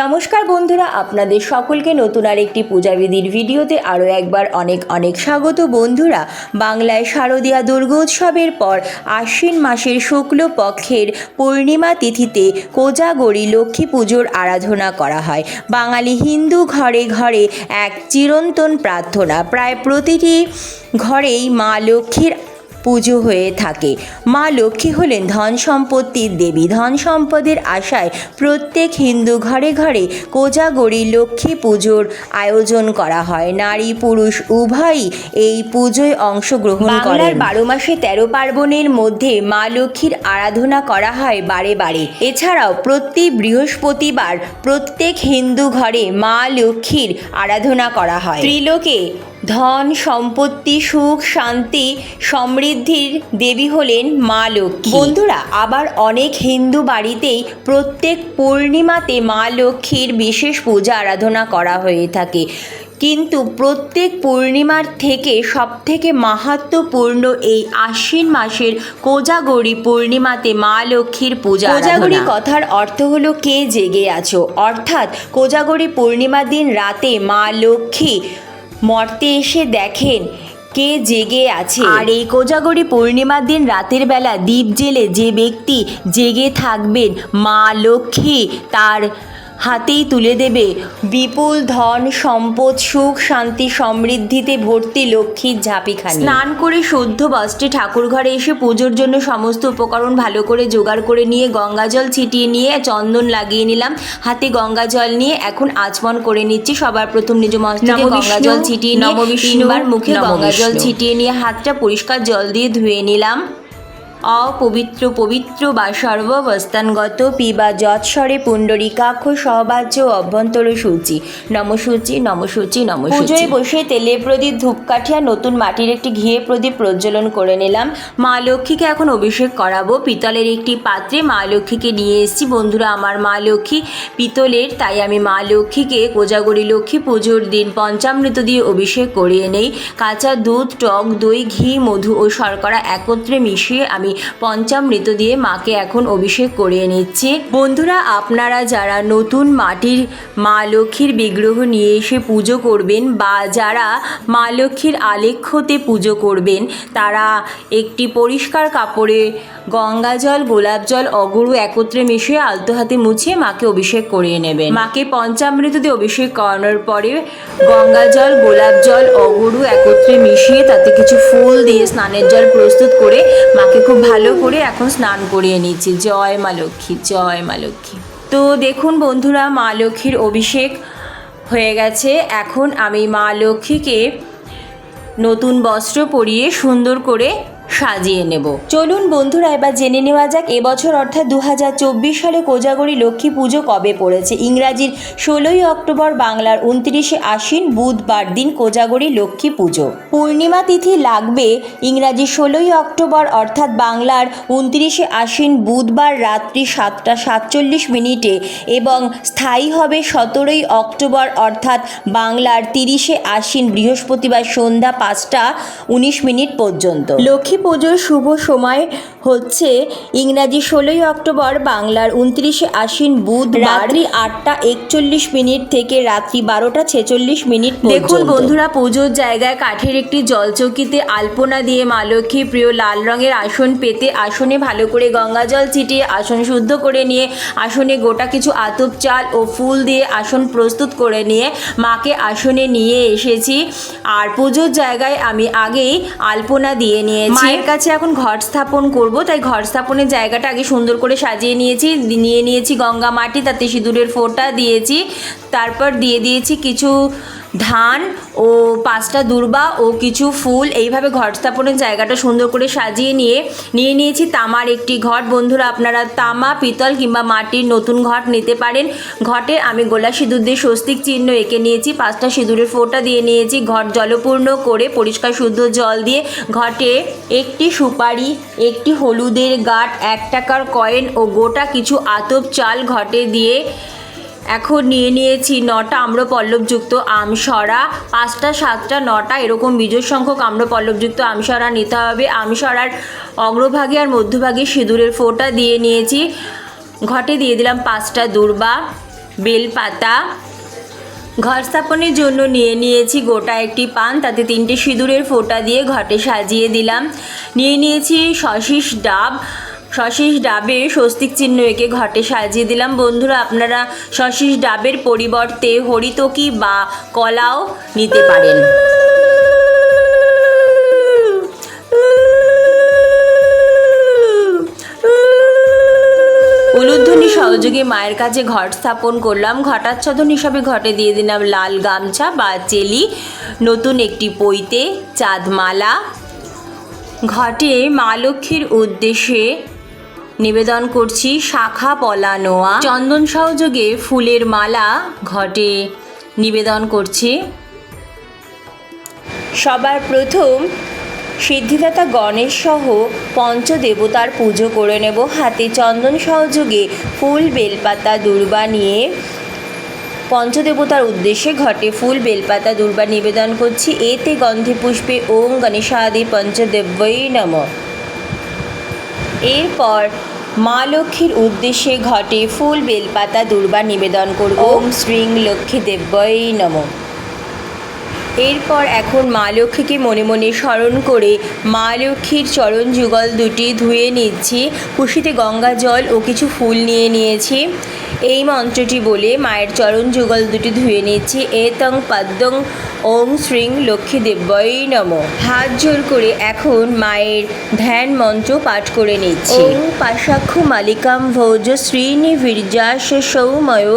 নমস্কার বন্ধুরা, আপনাদের সকলকে নতুন আরেকটি পূজাবিধির ভিডিওতে আরও একবার অনেক অনেক স্বাগত বন্ধুরা। বাংলায় শারদীয়া দুর্গোৎসবের পর আশ্বিন মাসের শুক্ল পক্ষের পূর্ণিমা তিথিতে কোজাগরী লক্ষ্মী পুজোর আরাধনা করা হয়। বাঙালি হিন্দু ঘরে ঘরে এক চিরন্তন প্রার্থনা। প্রায় প্রতিটি ঘরেই মা লক্ষ্মীর পুজো হয়ে থাকে। মা লক্ষ্মী হলেন ধন সম্পত্তির দেবী ধন সম্পদের আশায় প্রত্যেক হিন্দু ঘরে ঘরে কোজাগরী লক্ষ্মী পুজোর আয়োজন করা হয়। নারী পুরুষ উভয়ই এই পুজোয় অংশগ্রহণ করেন। বারো মাসে তেরো পার্বণের মধ্যে মা লক্ষ্মীর আরাধনা করা হয় বারে বারে। এছাড়াও প্রতি বৃহস্পতিবার প্রত্যেক হিন্দু ঘরে মা লক্ষ্মীর আরাধনা করা হয়। ত্রিলোকে ধন সম্পত্তি সুখ শান্তি সমৃদ্ধির দেবী হলেন মা লক্ষ্মী। বন্ধুরা আবার অনেক হিন্দু বাড়িতেই প্রত্যেক পূর্ণিমাতে মা লক্ষ্মীর বিশেষ পূজা আরাধনা করা হয়ে থাকে। কিন্তু প্রত্যেক পূর্ণিমার থেকে সবথেকে মাহাত্ম্যপূর্ণ এই আশ্বিন মাসের কোজাগরী পূর্ণিমাতে মা লক্ষ্মীর পূজা কোজাগরী কথার অর্থ হলো কে জেগে আছো? অর্থাৎ কোজাগরী পূর্ণিমার দিন রাতে মা লক্ষ্মী মর্তে এসে দেখেন কে জেগে আছে। আর এই কোজাগরি পূর্ণিমার দিন রাতের বেলা দ্বীপ জেলে যে ব্যক্তি জেগে থাকবেন, মা লক্ষ্মী, তার হাতেই তুলে দেবে। বিপুল ধন সম্পদ সুখ শান্তি সমৃদ্ধিতে ভর্তি লক্ষ্মীর ঝাঁপিখানি। স্নান করে শুদ্ধ বস্ত্রে ঠাকুর ঘরে এসে পুজোর জন্য সমস্ত উপকরণ ভালো করে জোগাড় করে নিয়ে গঙ্গা জল ছিটিয়ে নিয়ে চন্দন লাগিয়ে নিলাম। হাতে গঙ্গা জল নিয়ে এখন আচমন করে নিচ্ছি সবার প্রথম নিজ মস্তকে নম গঙ্গা জল ছিটিয়ে নিয়ে তিনবার মুখে নম গঙ্গা জল ছিটিয়ে নিয়ে হাতটা পরিষ্কার জল দিয়ে ধুয়ে নিলাম। অপবিত্র পবিত্র বা সর্ববস্থানগত পিবা যৎস্বরে পুণ্ডরিকাক্ষ সহবাচ্য অভ্যন্তর সূচি। নমসূচি নমসূচি নমসূচি। পুজোয় বসে তেলে প্রদীপ ধূপকাঠি আর নতুন মাটির একটি ঘিয়ে প্রদীপ প্রজ্বলন করে নিলাম। মা লক্ষ্মীকে এখন অভিষেক করাবো। পিতলের একটি পাত্রে মা লক্ষ্মীকে নিয়ে এসেছি। বন্ধুরা, আমার মা লক্ষ্মী পিতলের, তাই আমি মা লক্ষ্মীকে কোজাগরী লক্ষ্মী পুজোর দিন পঞ্চামৃত দিয়ে অভিষেক করিয়ে নেই। কাঁচা দুধ, টক দই, ঘি, মধু ও শর্করা একত্রে মিশিয়ে আমি পঞ্চামৃত দিয়ে মাকে এখন অভিষেক করিয়ে নিচ্ছে। বন্ধুরা, আপনারা যারা নতুন মাটির মা লক্ষ্মীর বিগ্রহ নিয়ে এসে পুজো করবেন বা যারা মা লক্ষ্মীর আলেখ্যতে পুজো করবেন, তারা একটি পরিষ্কার কাপড়ে গঙ্গা জল, গোলাপ জল, অগুরু একত্রে মিশিয়ে আলতো হাতে মুছিয়ে মাকে অভিষেক করিয়ে নেবেন। মাকে পঞ্চামৃত দিয়ে অভিষেক করানোর পরে গঙ্গা জল, গোলাপ জল, অগুরু একত্রে মিশিয়ে তাতে কিছু ফুল দিয়ে স্নানের জল প্রস্তুত করে মাকে খুব ভালো করে এখন স্নান করিয়ে নিচ্ছি। জয় মা লক্ষ্মী, জয় মা লক্ষ্মী। তো দেখুন বন্ধুরা, মা লক্ষ্মীর অভিষেক হয়ে গেছে। এখন আমি মা লক্ষ্মীকে নতুন বস্ত্র পরিয়ে সুন্দর করে সাজিয়ে নেব। চলুন বন্ধুরা, এবার জেনে নেওয়া যাক, এবছর অর্থাৎ দু হাজার চব্বিশ সালে কোজাগরী লক্ষ্মী পুজো কবে পড়েছে? ইংরাজির ষোলোই অক্টোবর, বাংলার উনত্রিশে আশ্বিন, বুধবার দিন কোজাগরী লক্ষ্মী পুজো। পূর্ণিমা তিথি লাগবে ইংরাজি ষোলোই অক্টোবর, অর্থাৎ বাংলার উনত্রিশে আশ্বিন, বুধবার রাত্রি সাতটা সাতচল্লিশ মিনিটে, এবং স্থায়ী হবে সতেরোই অক্টোবর, অর্থাৎ বাংলার তিরিশে আশ্বিন বৃহস্পতিবার সন্ধ্যা পাঁচটা উনিশ মিনিট পর্যন্ত। লক্ষ্মী পুজোর শুভ সময় হচ্ছে ইংরাজি ষোলোই অক্টোবর বাংলার উনত্রিশে আশ্বিন বুধ রাত্রি আটটা একচল্লিশ মিনিট থেকে রাত্রি বারোটা ছেচল্লিশ মিনিট দেখুন বন্ধুরা পুজোর জায়গায় কাঠের একটি জলচৌকিতে আলপনা দিয়ে মা লক্ষ্মী প্রিয় লাল রঙের আসন পেতে আসনে ভালো করে গঙ্গা জল ছিটিয়ে আসন শুদ্ধ করে নিয়ে আসনে গোটা কিছু আতপ চাল ও ফুল দিয়ে আসন প্রস্তুত করে নিয়ে মাকে আসনে নিয়ে এসেছি। আর পুজোর জায়গায় আমি আগেই আলপনা দিয়ে নিয়েছি। মায়ের কাছে এখন ঘট স্থাপন করব তাই ঘর স্থাপনের জায়গাটা আগে সুন্দর করে সাজিয়ে নিয়েছি, নিয়ে নিয়েছি গঙ্গা মাটি, তাতে সিঁদুরের ফোঁটা দিয়েছি, তারপর দিয়ে দিয়েছি কিছু ধান ও পাঁচটা দুর্বা ও কিছু ফুল এইভাবে ঘট স্থাপনের জায়গাটা সুন্দর করে সাজিয়ে নিয়ে নিয়ে নিয়েছি। তামার একটি ঘট। বন্ধুরা, আপনারা তামা, পিতল কিংবা মাটির নতুন ঘট নিতে পারেন। ঘটে আমি গোলা সিঁদুর দিয়ে স্বস্তিক চিহ্ন এঁকে নিয়েছি। পাঁচটা সিঁদুরের ফোঁটা দিয়ে নিয়েছি। ঘট জলপূর্ণ করে পরিষ্কার শুদ্ধ জল দিয়ে ঘটে একটি সুপারি, একটি হলুদের গাঁট, এক টাকার কয়েন ও গোটা কিছু আতপ চাল ঘটে দিয়ে এখন নিয়ে নিয়েছি নটা আম্রপল্লবযুক্ত আমসরা পাঁচটা, সাতটা, নটা, এরকম বিজয় সংখ্যক আম্রপল্লবযুক্ত আমসরা নিতে হবে। আমসরার অগ্রভাগে আর মধ্যভাগে সিঁদুরের ফোঁটা দিয়ে নিয়েছি। ঘটে দিয়ে দিলাম পাঁচটা দূর্বা, বেলপাতা। ঘর স্থাপনের জন্য নিয়ে নিয়েছি গোটা একটি পান, তাতে তিনটে সিঁদুরের ফোঁটা দিয়ে ঘটে সাজিয়ে দিলাম। নিয়ে নিয়েছি শশিস ডাব শশিস ডাবে স্বস্তিক চিহ্ন এঁকে ঘটে সাজিয়ে দিলাম। বন্ধুরা, আপনারা শশিস ডাবের পরিবর্তে হরিতকি বা কলাও নিতে পারেন। উলুধ্বনি সহযোগে মায়ের কাছে ঘট স্থাপন করলাম। ঘটাচ্ছাদন হিসাবে ঘটে দিয়ে দিলাম লাল গামছা বা চেলি, নতুন একটি পইতে চাঁদমালা। ঘটে মা লক্ষ্মীর উদ্দেশ্যে নিবেদন করছি শাখা পলা নোয়া চন্দন সহযোগে ফুলের মালা ঘটে। নিবেদন করছি। সবার প্রথম সিদ্ধিদাতা গণেশ সহ পঞ্চদেবতার পুজো করে নেব। হাতে চন্দন সহযোগে ফুল, বেলপাতা, দুর্বা নিয়ে পঞ্চদেবতার উদ্দেশ্যে ঘটে ফুল, বেলপাতা, দুর্বা নিবেদন করছি। এতে গন্ধে পুষ্পে ওম গণেশাদি পঞ্চদেব্যই নম। এরপর মা লক্ষ্মীর উদ্দেশ্যে ঘটে ফুল বেলপাতা দুর্বা নিবেদন করব। ওম শ্রী লক্ষ্মী দেব্যই নম। এরপর এখন মা লক্ষ্মীকে মনে মনে স্মরণ করে মা লক্ষ্মীর চরণ যুগল দুটি ধুয়ে নিচ্ছি। খুশিতে গঙ্গা জল ও কিছু ফুল নিয়ে নিয়েছি। এই মন্ত্রটি বলে মায়ের চরণ যুগল দুটি ধুয়ে নিচ্ছি। এতং পদ্মং ওং শ্রীং লক্ষ্মী দেব্যই নম। হাত জোর করে এখন মায়ের ধ্যান মন্ত্র পাঠ করে নিচ্ছি। ওং পাশাক্ষু মালিকাম ভোজ শ্রীনি বীর্যাস সৌময়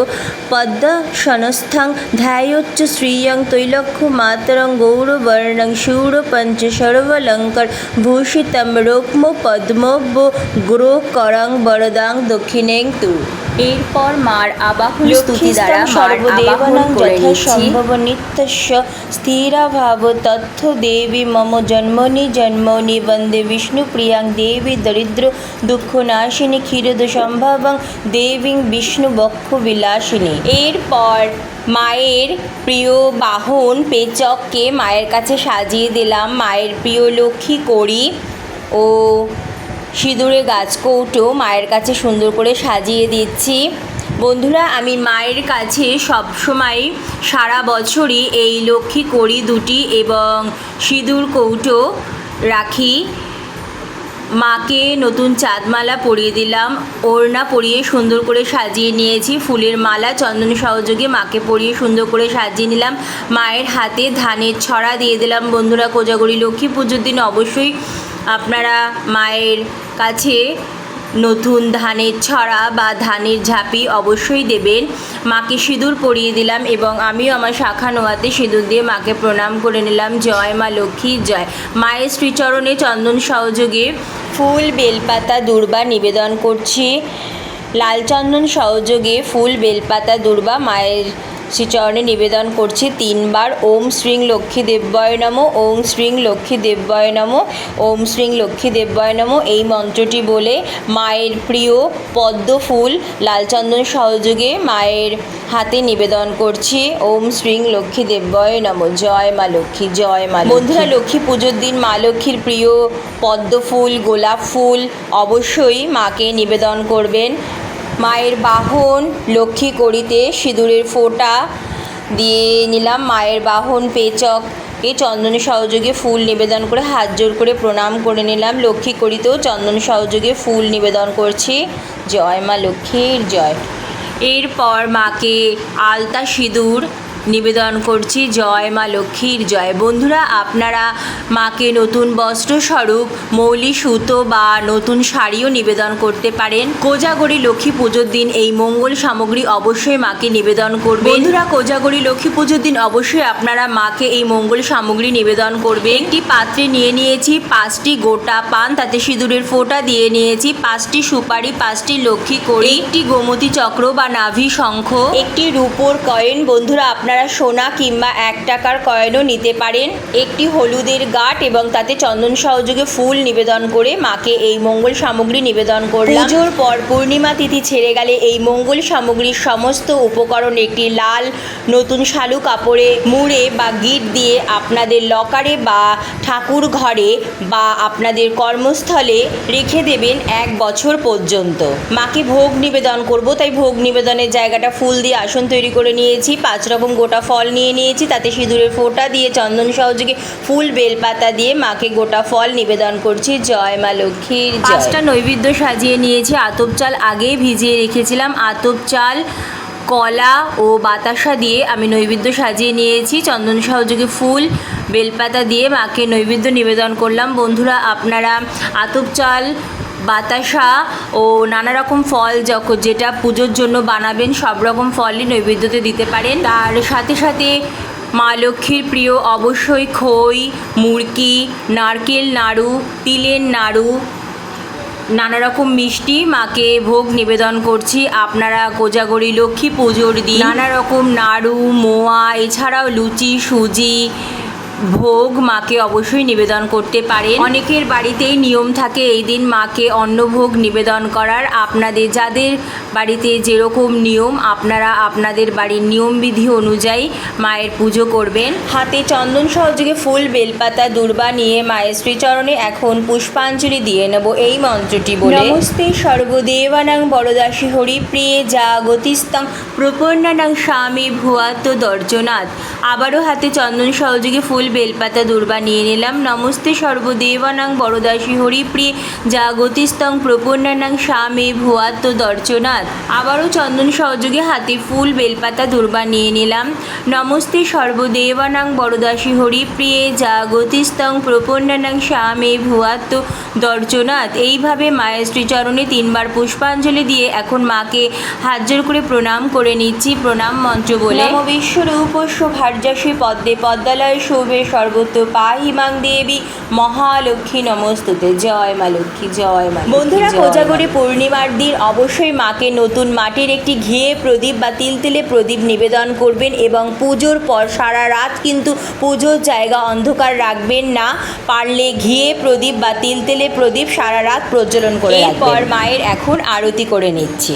পদ্মশনস্থং ধ্যায়োচ্চ শ্রীয়ং তৈলক্ষ্য মাতরং গৌরবর্ণং শূর পঞ্চ সর্বলঙ্কর ভূষিতম রোক্ম পদ্মব্য গ্রো এরপর মার আবাহন স্তুতি দ্বারা সর্বদেবানাং যথা সম্ভব নিত্যস্য। স্থিরাভাব তথ্য দেবী মম জন্মনি জন্মনি বন্দে বিষ্ণুপ্রিয়াং দেবী দরিদ্র দুঃখনাশিনী ক্ষীরদ সম্ভবং দেবীং বিষ্ণু বক্ষ বিলাসিনী। এরপর মায়ের প্রিয় বাহন পেচককে মায়ের কাছে সাজিয়ে দিলাম। মায়ের প্রিয় লক্ষ্মী করি ও সিঁদুরে গাছ কৌটো মায়ের কাছে সুন্দর করে সাজিয়ে দিচ্ছি। বন্ধুরা, আমি মায়ের কাছে সবসময় সারা বছরই এই লক্ষ্মী কড়ি দুটি এবং সিঁদুর কৌটো রাখি। মাকে নতুন চাঁদমালা পরিয়ে দিলাম, ওড়না পরিয়ে সুন্দর করে সাজিয়ে নিয়েছি, ফুলের মালা, চন্দন সহযোগে মাকে পরিয়ে সুন্দর করে সাজিয়ে নিলাম। মায়ের হাতে ধানের ছড়া দিয়ে দিলাম বন্ধুরা, কোজাগরি লক্ষ্মী পুজোর দিন অবশ্যই আপনারা মায়ের কাছে নতুন ধানের ছড়া বা ধানের ঝাঁপি অবশ্যই দেবেন। মাকে সিঁদুর পরিয়ে দিলাম এবং আমিও আমার শাখা নোয়াতে সিঁদুর দিয়ে মাকে প্রণাম করে নিলাম। জয় মা লক্ষ্মী, জয়। মায়ের শ্রীচরণে চন্দন সহযোগে ফুল, বেলপাতা, দুর্বা নিবেদন করছি। লাল চন্দন সহযোগে ফুল, বেলপাতা, দুর্বা মায়ের শ্রীচরণে নিবেদন করছি তিনবার, ওম শ্রীং লক্ষ্মী দেব্যয় নম, ওম শ্রীং লক্ষ্মী দেব্যয় নম, ওম শ্রীং লক্ষ্মী দেব্যয় নম, এই মন্ত্রটি বলে, মায়ের প্রিয় পদ্ম ফুল লালচন্দন সহযোগে মায়ের হাতে নিবেদন করছি, ওম শ্রীং লক্ষ্মী দেব্যয় নম, জয় মা লক্ষ্মী, জয় মা বন্ধুরা, লক্ষ্মী পুজোর দিন মা লক্ষ্মীর প্রিয় পদ্ম ফুল, গোলাপ ফুল অবশ্যই মাকে নিবেদন করবেন। মায়ের বাহন লক্ষ্মী করিতে সিঁদুরের ফোঁটা দিয়ে নিলাম। মায়ের বাহন পেচক এ চন্দনের সহযোগে ফুল নিবেদন করে হাত জোর করে প্রণাম করে নিলাম। লক্ষ্মী করিতেও চন্দন সহযোগে ফুল নিবেদন করছি। জয় মা লক্ষ্মীর জয়। এরপর মাকে আলতা সিঁদুর নিবেদন করছি। জয় মা লক্ষ্মীর, জয় বন্ধুরা। আপনারা মাকে নতুন বস্ত্রস্বরূপ, মৌলি, সুতো বা নতুন শাড়িও নিবেদন করতে পারেন। কোজাগরি লক্ষ্মী পুজোর দিন এই মঙ্গল সামগ্রী অবশ্যই মাকে নিবেদন করবে বন্ধুরা, কোজাগরি লক্ষ্মী পুজোর দিন অবশ্যই আপনারা মাকে এই মঙ্গল সামগ্রী নিবেদন করবেন। একটি পাত্রে নিয়ে নিয়েছি পাঁচটি গোটা পান, তাতে সিঁদুরের ফোঁটা দিয়ে নিয়েছি পাঁচটি সুপারি, পাঁচটি লক্ষ্মী করি একটি গোমতী চক্র বা নাভি শঙ্খ, একটি রূপোর কয়েন। বন্ধুরা, আপনারা আপনারা সোনা কিংবা এক টাকার কয়েনও নিতে পারেন। একটি হলুদের গাঁট এবং তাতে চন্দন সহযোগে ফুল নিবেদন করে মাকে এই মঙ্গল সামগ্রী নিবেদন করলাম। পুজোর পর পূর্ণিমা তিথি ছেড়ে গেলে এই মঙ্গল সামগ্রীর সমস্ত উপকরণ একটি লাল, নতুন শালু কাপড়ে মুড়ে বা গিট দিয়ে আপনাদের লকারে বা ঠাকুর ঘরে বা আপনাদের কর্মস্থলে রেখে দেবেন এক বছর পর্যন্ত। মাকে ভোগ নিবেদন করব, তাই ভোগ নিবেদনের জায়গাটা ফুল দিয়ে আসন তৈরি করে নিয়েছি। পাঁচ রকম গোটা ফল নিয়ে নিয়েছি, তাতে সিঁদুরের ফোঁটা দিয়ে চন্দন সহযোগে ফুল বেলপাতা দিয়ে মাকে গোটা ফল নিবেদন করছি। জয় মা লক্ষ্মীর পাঁচটা নৈবেদ্য সাজিয়ে নিয়েছি, আতপ চাল আগেই ভিজিয়ে রেখেছিলাম। আতপ চাল, কলা ও বাতাসা দিয়ে আমি নৈবেদ্য সাজিয়ে নিয়েছি, চন্দন সহযোগে ফুল বেলপাতা দিয়ে মাকে নৈবেদ্য নিবেদন করলাম। বন্ধুরা, আপনারা আতপ চাল বাতাসা ও নানা রকম ফল যখন যেটা পুজোর জন্য বানাবেন, সব রকম ফলই নৈবেদ্যতে দিতে পারেন। তার সাথে সাথে মা লক্ষ্মীর প্রিয় অবশ্যই খই, মুরকি, নারকেল নাড়ু, তিলের নাড়ু নানা রকম মিষ্টি মাকে ভোগ নিবেদন করছি। আপনারা কোজাগরি লক্ষ্মী পুজোর দিন। নানা রকম নাড়ু, মোয়া, এছাড়াও লুচি, সুজি ভোগ মাকে অবশ্যই নিবেদন করতে পারেন। অনেকের বাড়িতেই নিয়ম থাকে, এই দিন মাকে অন্নভোগ নিবেদন করার। আপনাদের যাদের বাড়িতে যেরকম নিয়ম, আপনারা আপনাদের বাড়ির নিয়মবিধি অনুযায়ী মায়ের পুজো করবেন। হাতে চন্দন সহযোগে ফুল, বেলপাতা, দুর্বা নিয়ে মায়ের শ্রীচরণে এখন পুষ্পাঞ্জলি দিয়ে নেব এই মন্ত্রটি বলে। নমস্তে সর্বদেবানাং বরদাসী হরিপ্রিয়ে যা গতিস্তং প্রপন্নানাং স্বামী ভুয়াত দর্জনাথ। আবারও হাতে চন্দন সহযোগে ফুল বেলপাতা দুর্বা নিয়ে নিলাম। নমস্তে সর্বদেবানাং বরদাসী হরিপ্রিয়ে। যা গতিস্তং প্রপন্নানাং স্বামী ভুয়াত দর্শনাথ আবারও চন্দন সহযোগে হাতে ফুল বেলপাতা দুর্বা নিয়ে নিলাম। নমস্তে সর্বদেবানাং বরদাসী হরিপ্রিয়ে। যা গতিস্তং প্রপন্নানাং স্বামী ভুয়াত দর্শনাথ এইভাবে মায়ের শ্রীচরণে তিনবার পুষ্পাঞ্জলি দিয়ে এখন মাকে হাত করে প্রণাম করে নিচ্ছি। প্রণাম মন্ত্র বলে নম বিশ্বরূপস্য ভার্যাসী পদ্মে পদ্মালয় শোভে সর্বত্র পাহিমাং দেবী মহালক্ষ্মী নমস্তুতে। জয় মা লক্ষ্মী জয় মা বন্ধুরা কোজাগরে পূর্ণিমার দিন অবশ্যই মাকে নতুন মাটির একটি ঘিয়ে প্রদীপ বা তিলতিলে প্রদীপ নিবেদন করবেন এবং পুজোর পর সারা রাত কিন্তু পুজোর জায়গা অন্ধকার রাখবেন না। পারলে ঘিয়ে প্রদীপ বা তিল তিলতেলে প্রদীপ সারা রাত প্রজ্বলন করে এরপর মায়ের এখন আরতি করে নিচ্ছি।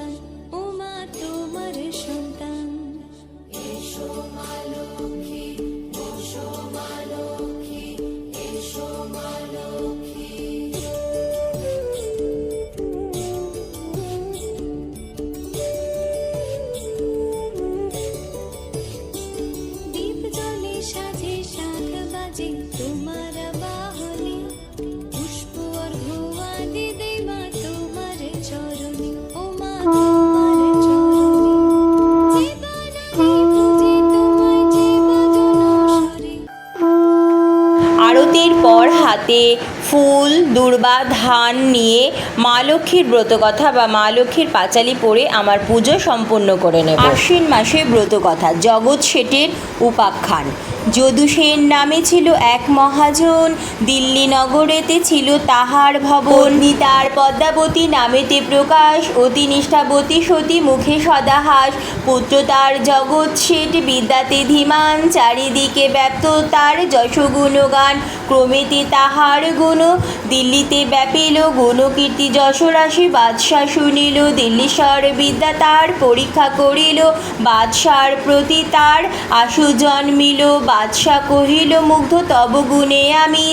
হাতে ফুল দুর্বা ধান নিয়ে মা লক্ষ্মীর ব্রতকথা বা মা লক্ষ্মীর পাঁচালি পরে আমার পুজো সম্পন্ন করে নেব। আশ্বিন মাসে ব্রতকথা জগৎ শেঠের উপাখ্যান। যদু সেন নামে ছিল এক মহাজন। দিল্লি নগরেতে ছিল তাহার ভবন। তার পদ্মাবতী নামেতে প্রকাশ অতি নিষ্ঠাবতী সতী মুখে সদাহাস। পুত্র তার জগৎ শেঠ বিদ্যাতে ধীমান, চারিদিকে ব্যপ্ত তার যশ গুণগান ক্রমেতে তাহার গুণ, দিল্লিতে ব্যাপিল গুণ কীর্তি যশরাশি বাদশাহ শুনিল। দিল্লীশ্বর বিদ্যা তার পরীক্ষা করিল। বাদশার প্রতি তার আশু জন্মিল। বাদশাহ কহিল মুগ্ধ তব গুণে আমি।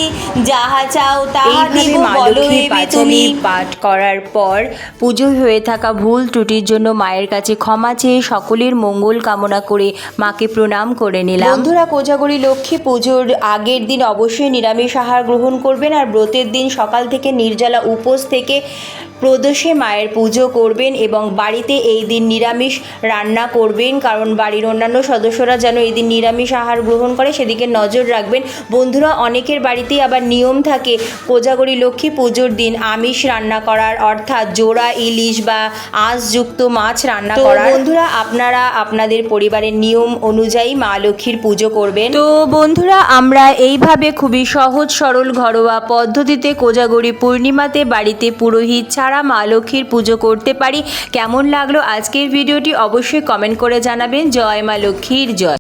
যাহা চাও তাহা দিব বলো এবে তুমি। পাঠ করার পর পুজো হয়ে থাকা ভুল ত্রুটির জন্য মায়ের কাছে ক্ষমা চেয়ে সকলের মঙ্গল কামনা করে মাকে প্রণাম করে নিলাম। বন্ধুরা কোজাগরি লক্ষ্মী পুজোর আগের দিন অবশ্যই নিরামিষ আহার গ্রহণ করবেন আর ব্রতের দিন সকাল থেকে নির্জলা উপোস থেকে প্রদোষে মায়ের পুজো করবেন এবং বাড়িতে এই দিন নিরামিষ রান্না করবেন কারণ বাড়ির অন্যান্য সদস্যরা যেন এই দিন নিরামিষ আহার গ্রহণ করে সেদিকে নজর রাখবেন। বন্ধুরা অনেকের বাড়িতেই আবার নিয়ম থাকে কোজাগরী লক্ষ্মী পুজোর দিন আমিষ রান্না করার অর্থাৎ জোড়া ইলিশ বা আঁশযুক্ত মাছ রান্না করার। বন্ধুরা আপনারা আপনাদের পরিবারের নিয়ম অনুযায়ী মা লক্ষ্মীর পুজো করবেন। তো বন্ধুরা আমরা এইভাবে খুবই সহজ সরল ঘরোয়া পদ্ধতিতে কোজাগরী পূর্ণিমাতে বাড়িতে পুরোহিত ছাড়া মা লক্ষ্মীর পুজো করতে পারি। কেমন লাগল আজকের ভিডিওটি অবশ্যই কমেন্ট করে জানাবেন। জয় মা লক্ষ্মীর জয়।